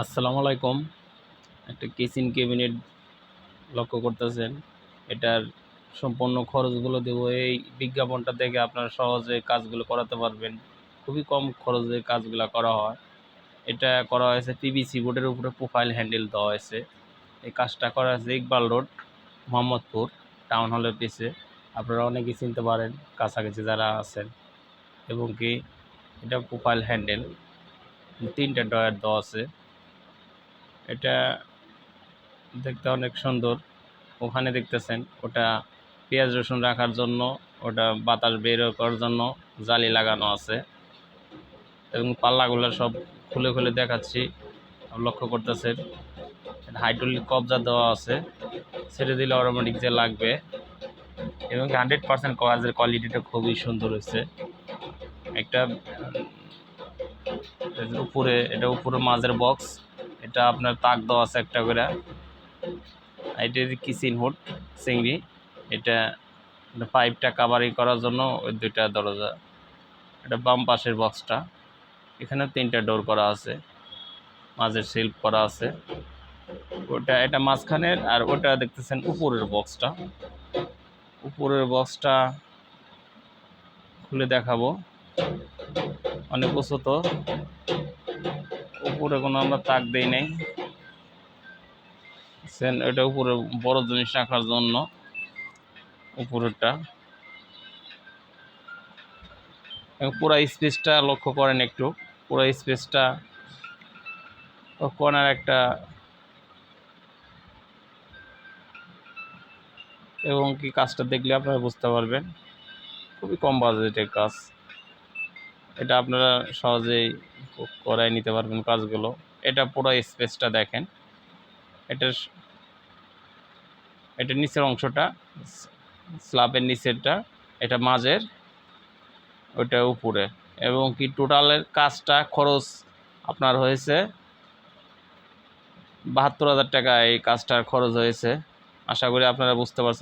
আসসালামু আলাইকুম। একটা কিচেন ক্যাবিনেট লক্ষ্য করতেছেন। এটার সম্পূর্ণ খরচগুলো দেব। এই বিজ্ঞাপনটা দেখে আপনারা সহজে কাজগুলো করাতে পারবেন। খুবই কম খরচে কাজগুলো করা হয়। এটা করা হয়েছে পিভিসি বোর্ডের উপরে প্রোফাইল হ্যান্ডেল দেওয়া হয়েছে। এই কাজটা করা হয়েছে ইকবাল রোড, মোহাম্মদপুর, টাউন হলের পিছে। আপনারা অনেকেই চিনতে পারেন, কাছাকাছি যারা আছেন। এবং কি, এটা প্রোফাইল হ্যান্ডেল। তিনটা ডয়ার দেওয়া আছে। এটা দেখতে অনেক সুন্দর। ওখানে দেখতেছেন, ওটা পেঁয়াজ রসুন রাখার জন্য, ওটা বাতাস বের করার জন্য জালি লাগানো আছে। এবং পাল্লাগুলো সব খুলে খুলে দেখাচ্ছি, লক্ষ্য করতেছেন। হাইড্রোলিক কবজা দেওয়া আছে, ছেড়ে দিলে অটোমেটিক যে লাগবে। এবং হান্ড্রেড পার্সেন্ট কাজের কোয়ালিটিটা খুবই সুন্দর হয়েছে। একটা উপরে, এটা উপরে মাঝের বক্স এটা আপনার তাক দেওয়া আছে একটা করে। এটা কিচেন হুড চিংড়ি। এটা পাইপটা কাভারিং করার জন্য ওই দুইটা দরজা, এটা বাম পাশের বক্সটা এখানে তিনটা ডোর করা আছে, মাঝের শিল্প করা আছে। ওটা, এটা মাঝখানের আর ওটা দেখতেছেন উপরের বক্সটা উপরের বক্সটা খুলে দেখাবো। অনেক উঁচু তো উপরে কোনো আমরা তাক দেই নাই। সেন, এটা উপরে বড় জিনিস রাখার জন্য উপরেরটা। পুরো স্পেসটা লক্ষ্য করেন একটু। পুরো স্পেসটা কর্নার একটা এবং কি কাজটা দেখলে আপনারা বুঝতে পারবেন। খুবই কম বাজেটের কাজ। এটা আপনারা সহজেই করাই নিতে পারবেন কাজগুলো। এটা পুরো স্পেসটা দেখেন। এটা এটা নিচের অংশটা স্ল্যাবের নিচেরটা, এটা মাঝের, ওইটা উপরে। এবং কি টোটালের কাজটা খরচ আপনার হয়েছে বাহাত্তর হাজার টাকা এই কাজটার খরচ হয়েছে। আশা করি আপনারা বুঝতে পারছেন।